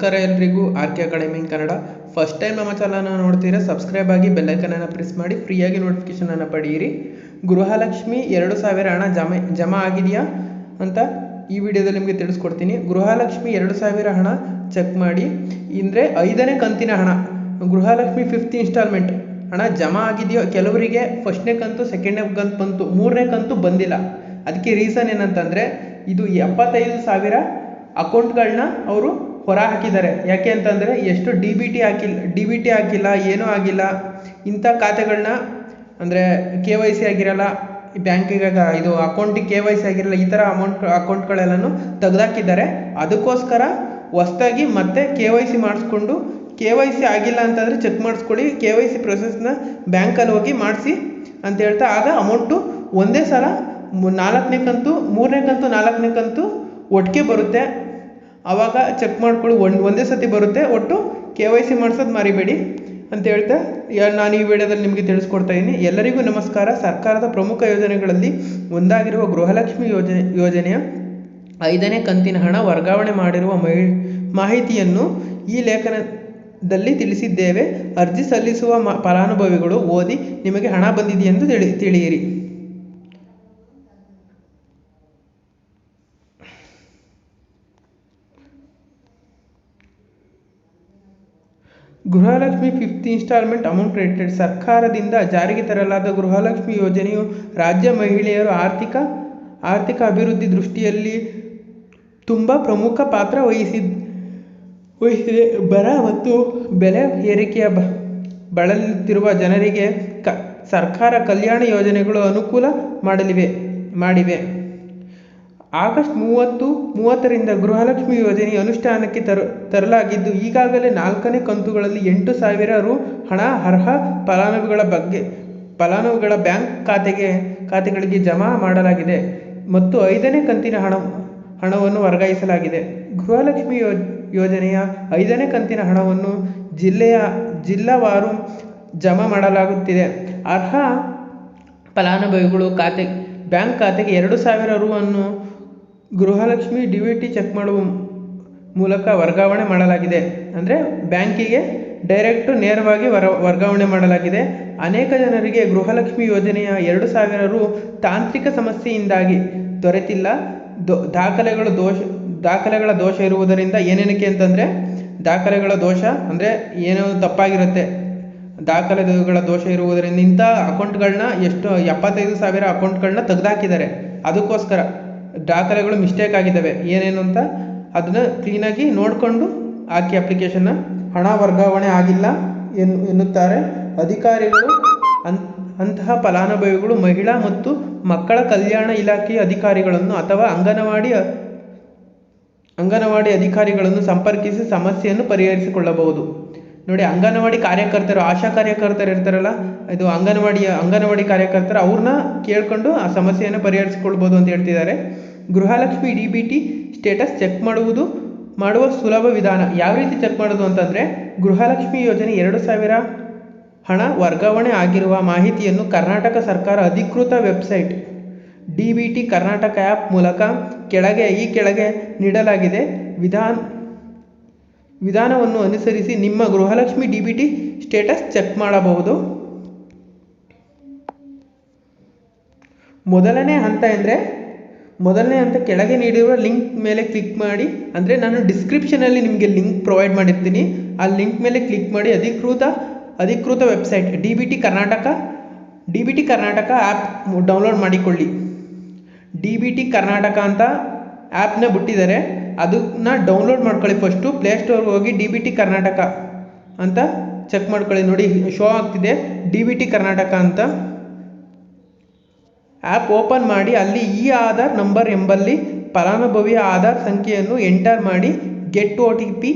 ನಮಸ್ಕಾರ ಎಲ್ರಿಗೂ, R K academy Kannada. First time ನಮ್ಮ ಚಾನಲ್ನ ನೋಡ್ತೀರಾ ಸಬ್ಸ್ಕ್ರೈಬ್ ಆಗಿ ಬೆಲ್ಲೈಕನನ್ನು ಪ್ರೆಸ್ ಮಾಡಿ ಫ್ರೀಯಾಗಿ ನೋಟಿಫಿಕೇಷನನ್ನು ಪಡೆಯಿರಿ. ಗೃಹಲಕ್ಷ್ಮಿ ಎರಡು ಸಾವಿರ ಹಣ ಜಮೆ, ಜಮಾ ಆಗಿದೆಯಾ ಅಂತ ಈ ವಿಡಿಯೋದಲ್ಲಿ ನಿಮಗೆ ತಿಳಿಸ್ಕೊಡ್ತೀನಿ. ಗೃಹಲಕ್ಷ್ಮಿ ಎರಡು ಸಾವಿರ ಹಣ ಚೆಕ್ ಮಾಡಿ. ಅಂದರೆ ಐದನೇ ಕಂತಿನ ಹಣ, ಗೃಹಲಕ್ಷ್ಮಿ ಫಿಫ್ತ್ ಇನ್ಸ್ಟಾಲ್ಮೆಂಟ್ ಹಣ ಜಮಾ ಆಗಿದೆಯೋ ಕೆಲವರಿಗೆ ಫಸ್ಟ್ನೇ ಕಂತು ಸೆಕೆಂಡ್ನೇ ಕಂತು ಬಂತು, ಮೂರನೇ ಕಂತು ಬಂದಿಲ್ಲ. ಅದಕ್ಕೆ ರೀಸನ್ ಏನಂತಂದರೆ, ಇದು ಎಪ್ಪತ್ತೈದು ಸಾವಿರ ಅಕೌಂಟ್ಗಳನ್ನ ಅವರು ಹೊರ ಹಾಕಿದ್ದಾರೆ. ಯಾಕೆ ಅಂತಂದರೆ ಎಷ್ಟು ಡಿ ಬಿ ಟಿ ಹಾಕಿಲ್ಲ ಡಿ ಬಿ ಟಿ ಹಾಕಿಲ್ಲ, ಏನೂ ಆಗಿಲ್ಲ. ಇಂಥ ಖಾತೆಗಳನ್ನ ಅಂದರೆ ಕೆ ವೈ ಸಿ ಆಗಿರಲ್ಲ ಬ್ಯಾಂಕಿಗೆ ಇದು ಅಕೌಂಟಿಗೆ ಕೆ ವೈ ಸಿ ಆಗಿರಲ್ಲ, ಈ ಥರ ಅಮೌಂಟ್ ಅಕೌಂಟ್ಗಳೆಲ್ಲನೂ ತೆಗೆದಾಕಿದ್ದಾರೆ. ಅದಕ್ಕೋಸ್ಕರ ಹೊಸ್ದಾಗಿ ಮತ್ತೆ ಕೆ ವೈ ಸಿ ಮಾಡಿಸ್ಕೊಂಡು, ಕೆ ವೈ ಸಿ ಆಗಿಲ್ಲ ಅಂತಂದರೆ ಚೆಕ್ ಮಾಡಿಸ್ಕೊಳ್ಳಿ, ಕೆ ವೈ ಸಿ ಪ್ರೊಸೆಸ್ನ ಬ್ಯಾಂಕಲ್ಲಿ ಹೋಗಿ ಮಾಡಿಸಿ ಅಂತ ಹೇಳ್ತಾ, ಆಗ ಅಮೌಂಟು ಒಂದೇ ಸಲ ನಾಲ್ಕನೇ ಕಂತು, ಮೂರನೇ ಕಂತು, ನಾಲ್ಕನೇ ಕಂತು ಒಟ್ಟಿಗೆ ಬರುತ್ತೆ. ಆವಾಗ ಚೆಕ್ ಮಾಡ್ಕೊಳ್ಳಿ ಒಂದು, ಒಂದೇ ಸತಿ ಬರುತ್ತೆ, ಒಟ್ಟು ಕೆ ವೈ ಸಿ ಮಾಡಿಸೋದು ಮರಿಬೇಡಿ ಅಂತ ಹೇಳ್ತಾ ನಾನು ಈ ವಿಡಿಯೋದಲ್ಲಿ ನಿಮಗೆ ತಿಳಿಸ್ಕೊಡ್ತಾ ಇದ್ದೀನಿ ಎಲ್ಲರಿಗೂ ನಮಸ್ಕಾರ. ಸರ್ಕಾರದ ಪ್ರಮುಖ ಯೋಜನೆಗಳಲ್ಲಿ ಒಂದಾಗಿರುವ ಗೃಹಲಕ್ಷ್ಮಿ ಯೋಜನೆ, ಯೋಜನೆಯ ಐದನೇ ಕಂತಿನ ಹಣ ವರ್ಗಾವಣೆ ಮಾಡಿರುವ ಮಹಿ, ಮಾಹಿತಿಯನ್ನು ಈ ಲೇಖನದಲ್ಲಿ ತಿಳಿಸಿದ್ದೇವೆ. ಅರ್ಜಿ ಸಲ್ಲಿಸುವ ಫಲಾನುಭವಿಗಳು ಓದಿ ನಿಮಗೆ ಹಣ ಬಂದಿದೆಯೆಂದು ತಿಳಿ, ತಿಳಿಯಿರಿ. Gruhalakshmi fifth instalment amount credited ಸರ್ಕಾರದಿಂದ ಜಾರಿಗೆ ತರಲಾದ ಗೃಹಲಕ್ಷ್ಮಿ ಯೋಜನೆಯು ರಾಜ್ಯ ಮಹಿಳೆಯರು ಆರ್ಥಿಕ ಆರ್ಥಿಕ ಅಭಿವೃದ್ಧಿ ದೃಷ್ಟಿಯಲ್ಲಿ ತುಂಬ ಪ್ರಮುಖ ಪಾತ್ರ ವಹಿಸಿ ವಹಿಸಿದೆ. ಬರ ಮತ್ತು ಬೆಲೆ ಏರಿಕೆಯ ಬ, ಬಳಲುತ್ತಿರುವ ಜನರಿಗೆ ಕ, ಸರ್ಕಾರ ಕಲ್ಯಾಣ ಯೋಜನೆಗಳು ಅನುಕೂಲ ಮಾಡಲಿವೆ, ಮಾಡಿವೆ. ಆಗಸ್ಟ್ ಮೂವತ್ತು, ಮೂವತ್ತರಿಂದ ಗೃಹಲಕ್ಷ್ಮಿ ಯೋಜನೆ ಅನುಷ್ಠಾನಕ್ಕೆ ತರ, ತರಲಾಗಿದ್ದು, ಈಗಾಗಲೇ ನಾಲ್ಕನೇ ಕಂತುಗಳಲ್ಲಿ ಎಂಟು ಸಾವಿರ ರು ಹಣ ಅರ್ಹ ಫಲಾನುಭವಿಗಳ ಬಗ್ಗೆ, ಫಲಾನುಭವಿಗಳ ಬ್ಯಾಂಕ್ ಖಾತೆಗೆ, ಖಾತೆಗಳಿಗೆ ಜಮಾ ಮಾಡಲಾಗಿದೆ ಮತ್ತು ಐದನೇ ಕಂತಿನ ಹಣ, ಹಣವನ್ನು ವರ್ಗಾಯಿಸಲಾಗಿದೆ. ಗೃಹಲಕ್ಷ್ಮಿ ಯೋ, ಯೋಜನೆಯ ಐದನೇ ಕಂತಿನ ಹಣವನ್ನು ಜಿಲ್ಲೆಯ, ಜಿಲ್ಲಾವಾರು ಜಮಾ ಮಾಡಲಾಗುತ್ತಿದೆ. ಅರ್ಹ ಫಲಾನುಭವಿಗಳು ಖಾತೆ, ಬ್ಯಾಂಕ್ ಖಾತೆಗೆ ಎರಡು ಸಾವಿರ ರು ಅನ್ನು Gruhalakshmi D V T check ಮಾಡುವ ಮೂಲಕ ವರ್ಗಾವಣೆ ಮಾಡಲಾಗಿದೆ. ಅಂದರೆ ಬ್ಯಾಂಕಿಗೆ ಡೈರೆಕ್ಟು ನೇರವಾಗಿ ವರ, ವರ್ಗಾವಣೆ ಮಾಡಲಾಗಿದೆ. ಅನೇಕ ಜನರಿಗೆ ಗೃಹಲಕ್ಷ್ಮಿ ಯೋಜನೆಯ ಎರಡು ಸಾವಿರ ರು ತಾಂತ್ರಿಕ ಸಮಸ್ಯೆಯಿಂದಾಗಿ ದೊರೆತಿಲ್ಲ. ದೋ, ದಾಖಲೆಗಳು ದೋಷ, ದಾಖಲೆಗಳ ದೋಷ ಇರುವುದರಿಂದ ಏನೇನಕ್ಕೆ ಅಂತಂದರೆ ದಾಖಲೆಗಳ ದೋಷ ಅಂದರೆ ಏನೋ ತಪ್ಪಾಗಿರುತ್ತೆ. ದಾಖಲೆಗಳ ದೋಷ ಇರುವುದರಿಂದ ಇಂಥ ಅಕೌಂಟ್ಗಳನ್ನ ಎಷ್ಟು ಎಪ್ಪತ್ತೈದು ಸಾವಿರ ಅಕೌಂಟ್ಗಳನ್ನ ತೆಗೆದಾಕಿದ್ದಾರೆ. ಅದಕ್ಕೋಸ್ಕರ. ದಾಖಲೆಗಳು ಮಿಸ್ಟೇಕ್ ಆಗಿದ್ದಾವೆ. ಏನೇನು ಅಂತ ಅದನ್ನು ಕ್ಲೀನಾಗಿ ನೋಡಿಕೊಂಡು ಹಾಕಿ ಅಪ್ಲಿಕೇಶನ್ನ ಹಣ ವರ್ಗಾವಣೆ ಆಗಿಲ್ಲ ಎನ್ನು ಎನ್ನುತ್ತಾರೆ. ಅಧಿಕಾರಿಗಳು ಅನ್, ಅಂತಹ ಫಲಾನುಭವಿಗಳು ಮಹಿಳಾ ಮತ್ತು ಮಕ್ಕಳ ಕಲ್ಯಾಣ ಇಲಾಖೆಯ ಅಧಿಕಾರಿಗಳನ್ನು ಅಥವಾ ಅಂಗನವಾಡಿ ಅಂಗನವಾಡಿ ಅಧಿಕಾರಿಗಳನ್ನು ಸಂಪರ್ಕಿಸಿ ಸಮಸ್ಯೆಯನ್ನು ಪರಿಹರಿಸಿಕೊಳ್ಳಬಹುದು. ನೋಡಿ, ಅಂಗನವಾಡಿ ಕಾರ್ಯಕರ್ತರು, ಆಶಾ ಕಾರ್ಯಕರ್ತರು ಇರ್ತಾರಲ್ಲ, ಇದು ಅಂಗನವಾಡಿಯ ಅಂಗನವಾಡಿ ಕಾರ್ಯಕರ್ತರು ಅವ್ರನ್ನ ಕೇಳ್ಕೊಂಡು ಆ ಸಮಸ್ಯೆಯನ್ನು ಪರಿಹರಿಸಿಕೊಳ್ಬೋದು ಅಂತ ಹೇಳ್ತಿದ್ದಾರೆ. Gruhalakshmi D B T status check ಮಾಡುವುದು, ಮಾಡುವ ಸುಲಭ ವಿಧಾನ. ಯಾವ ರೀತಿ ಚೆಕ್ ಮಾಡೋದು ಅಂತಂದರೆ, ಗೃಹಲಕ್ಷ್ಮಿ ಯೋಜನೆ ಎರಡು ಸಾವಿರ ಹಣ ವರ್ಗಾವಣೆ ಆಗಿರುವ ಮಾಹಿತಿಯನ್ನು ಕರ್ನಾಟಕ ಸರ್ಕಾರ ಅಧಿಕೃತ website D B T Karnataka app ಮೂಲಕ ಕೆಳಗೆ, ಈ ಕೆಳಗೆ ನೀಡಲಾಗಿದೆ. ವಿಧಾನ ವಿಧಾನವನ್ನು ಅನುಸರಿಸಿ ನಿಮ್ಮ Gruhalakshmi D B T status check ಮಾಡಬಹುದು. ಮೊದಲನೇ ಹಂತ ಎಂದರೆ, ಮೊದಲನೇ ಹಂತ ಕೆಳಗೆ ನೀಡಿರುವ ಲಿಂಕ್ ಮೇಲೆ ಕ್ಲಿಕ್ ಮಾಡಿ. ಅಂದರೆ ನಾನು ಡಿಸ್ಕ್ರಿಪ್ಷನಲ್ಲಿ ನಿಮಗೆ ಲಿಂಕ್ ಪ್ರೊವೈಡ್ ಮಾಡಿರ್ತೀನಿ. ಆ ಲಿಂಕ್ ಮೇಲೆ ಕ್ಲಿಕ್ ಮಾಡಿ. ಅಧಿಕೃತ ಅಧಿಕೃತ website D B T Karnataka, D B T Karnataka app download ಮಾಡಿಕೊಳ್ಳಿ. ಡಿ ಬಿ ಟಿ ಕರ್ನಾಟಕ ಅಂತ ಆ್ಯಪ್ನ ಬಿಟ್ಟಿದ್ದಾರೆ. ಅದನ್ನ ಡೌನ್ಲೋಡ್ ಮಾಡ್ಕೊಳ್ಳಿ ಫಸ್ಟು ಪ್ಲೇಸ್ಟೋರ್ಗೆ ಹೋಗಿ ಡಿ ಬಿ ಟಿ ಕರ್ನಾಟಕ ಅಂತ ಚೆಕ್ ಮಾಡ್ಕೊಳ್ಳಿ ನೋಡಿ ಶೋ ಆಗ್ತಿದೆ. ಡಿ ಬಿ ಟಿ ಕರ್ನಾಟಕ ಅಂತ. ಆ್ಯಪ್ ಓಪನ್ ಮಾಡಿ, ಅಲ್ಲಿ ಈ ಆಧಾರ್ ನಂಬರ್ ಎಂಬಲ್ಲಿ ಫಲಾನುಭವಿಯ ಆಧಾರ್ ಸಂಖ್ಯೆಯನ್ನು ಎಂಟರ್ ಮಾಡಿ ಗೆಟ್ ಒ ಟಿ ಪಿ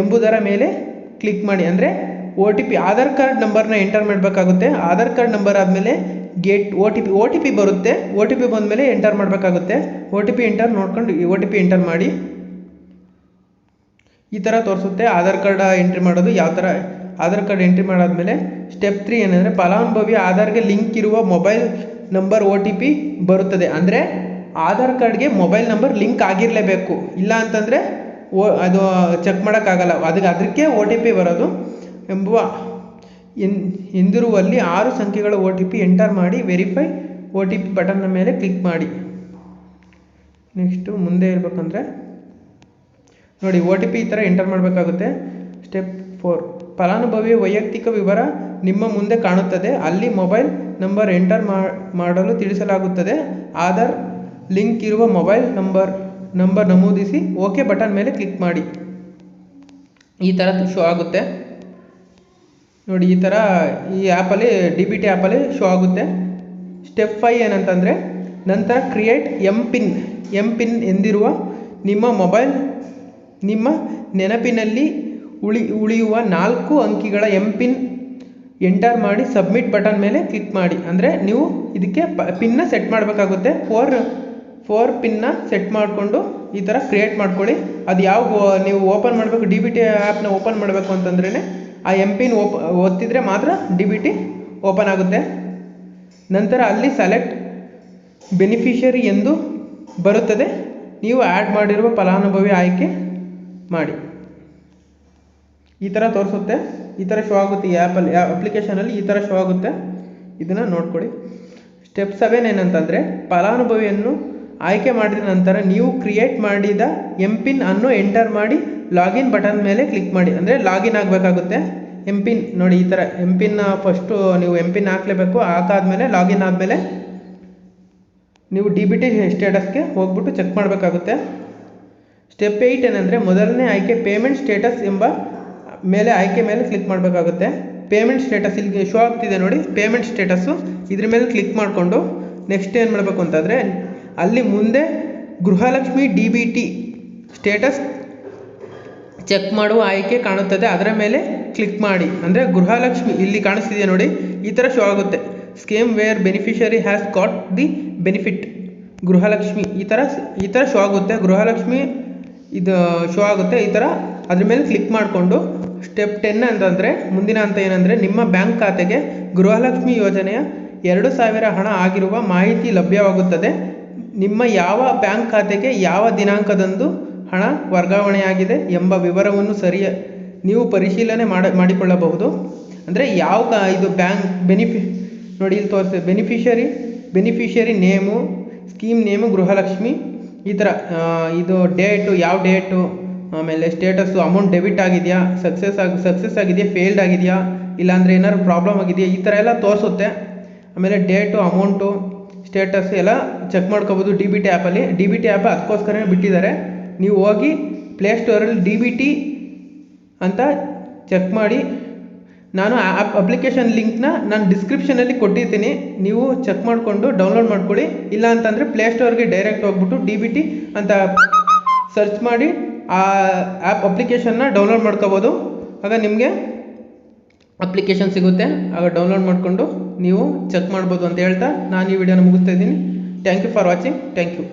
ಎಂಬುದರ ಮೇಲೆ ಕ್ಲಿಕ್ ಮಾಡಿ. ಅಂದರೆ O T P Aadhaar card ನಂಬರ್ನ ಎಂಟರ್ ಮಾಡಬೇಕಾಗುತ್ತೆ. ಆಧಾರ್ ಕಾರ್ಡ್ ನಂಬರ್ ಆದಮೇಲೆ get O T P O T P ಬರುತ್ತೆ. ಒ ಟಿ ಪಿ ಬಂದಮೇಲೆ ಎಂಟರ್ ಮಾಡಬೇಕಾಗುತ್ತೆ. ಒ ಟಿ ಪಿ ಎಂಟರ್ ನೋಡ್ಕೊಂಡು ಒ ಟಿ ಪಿ ಎಂಟರ್ ಮಾಡಿ. ಈ ಥರ ತೋರಿಸುತ್ತೆ. ಆಧಾರ್ ಕಾರ್ಡ್ ಎಂಟ್ರಿ ಮಾಡೋದು ಯಾವ ಥರ ಆಧಾರ್ ಕಾರ್ಡ್ ಎಂಟ್ರಿ ಮಾಡಾದ್ಮೇಲೆ ಸ್ಟೆಪ್ ತ್ರೀ ಏನಂದರೆ ಫಲಾನುಭವಿ ಆಧಾರ್ಗೆ ಲಿಂಕ್ ಇರುವ mobile number O T P ಬರುತ್ತದೆ. ಅಂದರೆ ಆಧಾರ್ ಕಾರ್ಡ್ಗೆ ಮೊಬೈಲ್ ನಂಬರ್ ಲಿಂಕ್ ಆಗಿರಲೇಬೇಕು. ಇಲ್ಲ ಅಂತಂದರೆ ಓ, ಅದು ಚೆಕ್ ಮಾಡೋಕ್ಕಾಗಲ್ಲ. ಅದಕ್ಕೆ ಅದಕ್ಕೆ ಒ ಟಿ ಪಿ ಬರೋದು ಎಂಬುವ ಎನ್, ಎಂದಿರುವಲ್ಲಿ ಆರು ಸಂಖ್ಯೆಗಳ ಒ ಟಿ ಪಿ ಎಂಟರ್ ಮಾಡಿ ವೆರಿಫೈ ಒ ಟಿ ಪಿ ಬಟನ್ನ ಮೇಲೆ ಕ್ಲಿಕ್ ಮಾಡಿ. ನೆಕ್ಸ್ಟು ಮುಂದೆ ಇರಬೇಕಂದ್ರೆ ನೋಡಿ ಒ ಟಿ ಪಿ ಈ ಥರ ಎಂಟರ್ ಮಾಡಬೇಕಾಗುತ್ತೆ. ಸ್ಟೆಪ್ ಫೋರ್ ಫಲಾನುಭವಿಯ ವೈಯಕ್ತಿಕ ವಿವರ ನಿಮ್ಮ ಮುಂದೆ ಕಾಣುತ್ತದೆ. ಅಲ್ಲಿ ಮೊಬೈಲ್ ನಂಬರ್ ಎಂಟರ್ ಮಾಡಲು ತಿಳಿಸಲಾಗುತ್ತದೆ. ಆಧಾರ್ ಲಿಂಕ್ ಇರುವ ಮೊಬೈಲ್ ನಂಬರ್ ನಂಬರ್ ನಮೂದಿಸಿ ಓಕೆ ಬಟನ್ ಮೇಲೆ ಕ್ಲಿಕ್ ಮಾಡಿ. ಈ ಥರ ಶೋ ಆಗುತ್ತೆ. ನೋಡಿ, ಈ ಥರ ಈ ಆ್ಯಪಲ್ಲಿ ಡಿ ಬಿ ಟಿ ಆ್ಯಪಲ್ಲಿ ಶೋ ಆಗುತ್ತೆ. ಸ್ಟೆಪ್ ಫೈ ಏನಂತಂದರೆ, ನಂತರ create M PIN M PIN ಎಂದಿರುವ ನಿಮ್ಮ ಮೊಬೈಲ್ ನಿಮ್ಮ ನೆನಪಿನಲ್ಲಿ ಉಳಿ, ಉಳಿಯುವ ನಾಲ್ಕು ಅಂಕಿಗಳ ಎಂ ಪಿನ್ ಎಂಟರ್ ಮಾಡಿ ಸಬ್ಮಿಟ್ ಬಟನ್ ಮೇಲೆ ಕ್ಲಿಕ್ ಮಾಡಿ. ಅಂದರೆ ನೀವು ಇದಕ್ಕೆ ಪ ಪಿನ್ನ ಸೆಟ್ ಮಾಡಬೇಕಾಗುತ್ತೆ. ಫೋರ್ ಫೋರ್ ಪಿನ್ನ ಸೆಟ್ ಮಾಡಿಕೊಂಡು ಈ ಥರ ಕ್ರಿಯೇಟ್ ಮಾಡ್ಕೊಳ್ಳಿ. ಅದು ಯಾವ, ನೀವು ಓಪನ್ ಮಾಡಬೇಕು ಡಿ ಬಿ ಟಿ ಆ್ಯಪ್ನ ಓಪನ್ ಮಾಡಬೇಕು ಅಂತಂದ್ರೇ ಆ ಎಂ ಪಿನ್ ಓಪ ಒತ್ತಿದ್ರೆ ಮಾತ್ರ ಡಿ ಬಿ ಟಿ ಓಪನ್ ಆಗುತ್ತೆ. ನಂತರ ಅಲ್ಲಿ ಸೆಲೆಕ್ಟ್ ಬೆನಿಫಿಷರಿ ಎಂದು ಬರುತ್ತದೆ. ನೀವು ಆ್ಯಡ್ ಮಾಡಿರುವ ಫಲಾನುಭವಿ ಆಯ್ಕೆ ಮಾಡಿ. ಈ ಥರ ತೋರಿಸುತ್ತೆ. ಈ ಥರ ಶೋ ಆಗುತ್ತೆ ಈ ಆ್ಯಪಲ್ಲಿ ಅಪ್ಲಿಕೇಶನಲ್ಲಿ ಈ ಥರ ಶೋ ಆಗುತ್ತೆ. ಇದನ್ನು ನೋಡ್ಕೊಳ್ಳಿ. ಸ್ಟೆಪ್ ಸೆವೆನ್ ಏನಂತಂದರೆ, ಫಲಾನುಭವಿಯನ್ನು ಆಯ್ಕೆ ಮಾಡಿದ ನಂತರ ನೀವು ಕ್ರಿಯೇಟ್ ಮಾಡಿದ ಎಂ ಪಿನ್ ಅನ್ನು ಎಂಟರ್ ಮಾಡಿ ಲಾಗಿನ್ ಬಟನ್ ಮೇಲೆ ಕ್ಲಿಕ್ ಮಾಡಿ. ಅಂದರೆ ಲಾಗಿನ್ ಆಗಬೇಕಾಗುತ್ತೆ. ಎಂ ಪಿನ್ ನೋಡಿ, ಈ ಥರ ಎಂ ಪಿನ್ನ ಫಸ್ಟು ನೀವು ಎಂ ಪಿನ್ ಹಾಕಲೇಬೇಕು. ಹಾಕಾದ್ಮೇಲೆ ಲಾಗಿನ್ ಆದಮೇಲೆ ನೀವು ಡಿ ಬಿ ಟಿ ಸ್ಟೇಟಸ್ಗೆ ಹೋಗ್ಬಿಟ್ಟು ಚೆಕ್ ಮಾಡಬೇಕಾಗುತ್ತೆ. ಸ್ಟೆಪ್ ಏಯ್ಟ್ ಏನಂದರೆ ಮೊದಲನೇ ಆಯ್ಕೆ ಪೇಮೆಂಟ್ ಸ್ಟೇಟಸ್ ಎಂಬ ಮೇಲೆ ಆಯ್ಕೆ ಮೇಲೆ ಕ್ಲಿಕ್ ಮಾಡಬೇಕಾಗುತ್ತೆ. ಪೇಮೆಂಟ್ ಸ್ಟೇಟಸ್ ಇಲ್ಲಿ ಶೋ ಆಗ್ತಿದೆ ನೋಡಿ. ಪೇಮೆಂಟ್ ಸ್ಟೇಟಸ್ಸು ಇದ್ರ ಮೇಲೆ ಕ್ಲಿಕ್ ಮಾಡಿಕೊಂಡು ನೆಕ್ಸ್ಟ್ ಏನು ಮಾಡಬೇಕು ಅಂತಂದರೆ ಅಲ್ಲಿ ಮುಂದೆ Gruhalakshmi D B T status check ಮಾಡುವ ಆಯ್ಕೆ ಕಾಣುತ್ತದೆ. ಅದರ ಮೇಲೆ ಕ್ಲಿಕ್ ಮಾಡಿ. ಅಂದರೆ ಗೃಹಲಕ್ಷ್ಮಿ ಇಲ್ಲಿ ಕಾಣಿಸ್ತಿದೆ ನೋಡಿ. ಈ ಥರ ಶೋ ಆಗುತ್ತೆ. Scheme where beneficiary has got the benefit Gruhalakshmi ಈ ಥರ ಈ ಥರ ಶೋ ಆಗುತ್ತೆ. ಗೃಹಲಕ್ಷ್ಮಿ ಇದು ಶೋ ಆಗುತ್ತೆ. ಈ ಥರ ಅದ್ರ ಮೇಲೆ ಕ್ಲಿಕ್ ಮಾಡಿಕೊಂಡು ಸ್ಟೆಪ್ ಟೆನ್ ಅಂತಂದರೆ, ಮುಂದಿನ ಹಂತ ಏನಂದರೆ, ನಿಮ್ಮ ಬ್ಯಾಂಕ್ ಖಾತೆಗೆ ಗೃಹಲಕ್ಷ್ಮಿ ಯೋಜನೆಯ ಎರಡು ಸಾವಿರ ಹಣ ಆಗಿರುವ ಮಾಹಿತಿ ಲಭ್ಯವಾಗುತ್ತದೆ. ನಿಮ್ಮ ಯಾವ ಬ್ಯಾಂಕ್ ಖಾತೆಗೆ ಯಾವ ದಿನಾಂಕದಂದು ಹಣ ವರ್ಗಾವಣೆಯಾಗಿದೆ ಎಂಬ ವಿವರವನ್ನು ಸರಿಯ, ನೀವು ಪರಿಶೀಲನೆ ಮಾಡ, ಮಾಡಿಕೊಳ್ಳಬಹುದು. ಅಂದರೆ ಯಾವ ಇದು ಬ್ಯಾಂಕ್ ಬೆನಿಫಿ ನೋಡಿ ಇಲ್ಲಿ ತೋರಿಸ್ತದೆ beneficiary beneficiary name scheme name Gruhalakshmi ಈ ಥರ ಇದು ಡೇಟು, ಯಾವ ಡೇಟು, ಆಮೇಲೆ ಸ್ಟೇಟಸ್ಸು, ಅಮೌಂಟ್ ಡೆಬಿಟ್ ಆಗಿದೆಯಾ, ಸಕ್ಸಸ್ ಆಗಿ, ಸಕ್ಸಸ್ ಆಗಿದೆಯಾ, ಫೇಲ್ಡ್ ಆಗಿದೆಯಾ, ಇಲ್ಲಾಂದರೆ ಏನಾದ್ರು ಪ್ರಾಬ್ಲಮ್ ಆಗಿದೆಯಾ, ಈ ಥರ ಎಲ್ಲ ತೋರಿಸುತ್ತೆ. ಆಮೇಲೆ ಡೇಟು, ಅಮೌಂಟು, ಸ್ಟೇಟಸ್ ಎಲ್ಲ ಚೆಕ್ ಮಾಡ್ಕೋಬೋದು ಡಿ ಬಿ ಟಿ ಆ್ಯಪಲ್ಲಿ. ಡಿ ಬಿ ಟಿ ಆ್ಯಪ್ ಅದಕ್ಕೋಸ್ಕರನೇ ಬಿಟ್ಟಿದ್ದಾರೆ. ನೀವು ಹೋಗಿ ಪ್ಲೇಸ್ಟೋರಲ್ಲಿ ಡಿ ಬಿ ಟಿ ಅಂತ ಚೆಕ್ ಮಾಡಿ ನಾನು ಆ್ಯಪ್ ಅಪ್ಲಿಕೇಶನ್ ಲಿಂಕ್ನ ನಾನು ಡಿಸ್ಕ್ರಿಪ್ಷನಲ್ಲಿ ಕೊಟ್ಟಿರ್ತೀನಿ. ನೀವು ಚೆಕ್ ಮಾಡಿಕೊಂಡು ಡೌನ್ಲೋಡ್ ಮಾಡ್ಕೊಳ್ಳಿ. ಇಲ್ಲ ಅಂತಂದರೆ ಪ್ಲೇಸ್ಟೋರ್ಗೆ ಡೈರೆಕ್ಟ್ ಹೋಗ್ಬಿಟ್ಟು ಡಿ ಬಿ ಟಿ ಅಂತ ಸರ್ಚ್ ಮಾಡಿ ಆ ಆ್ಯಪ್ ಅಪ್ಲಿಕೇಶನ್ನ ಡೌನ್ಲೋಡ್ ಮಾಡ್ಕೋಬೋದು. ಆಗ ನಿಮಗೆ ಅಪ್ಲಿಕೇಶನ್ ಸಿಗುತ್ತೆ. ಆಗ ಡೌನ್ಲೋಡ್ ಮಾಡಿಕೊಂಡು ನೀವು ಚೆಕ್ ಮಾಡ್ಬೋದು ಅಂತ ಹೇಳ್ತಾ ನಾನು ಈ ವಿಡಿಯೋನ ಮುಗಿಸ್ತಾ ಇದ್ದೀನಿ. Thank you for watching thank you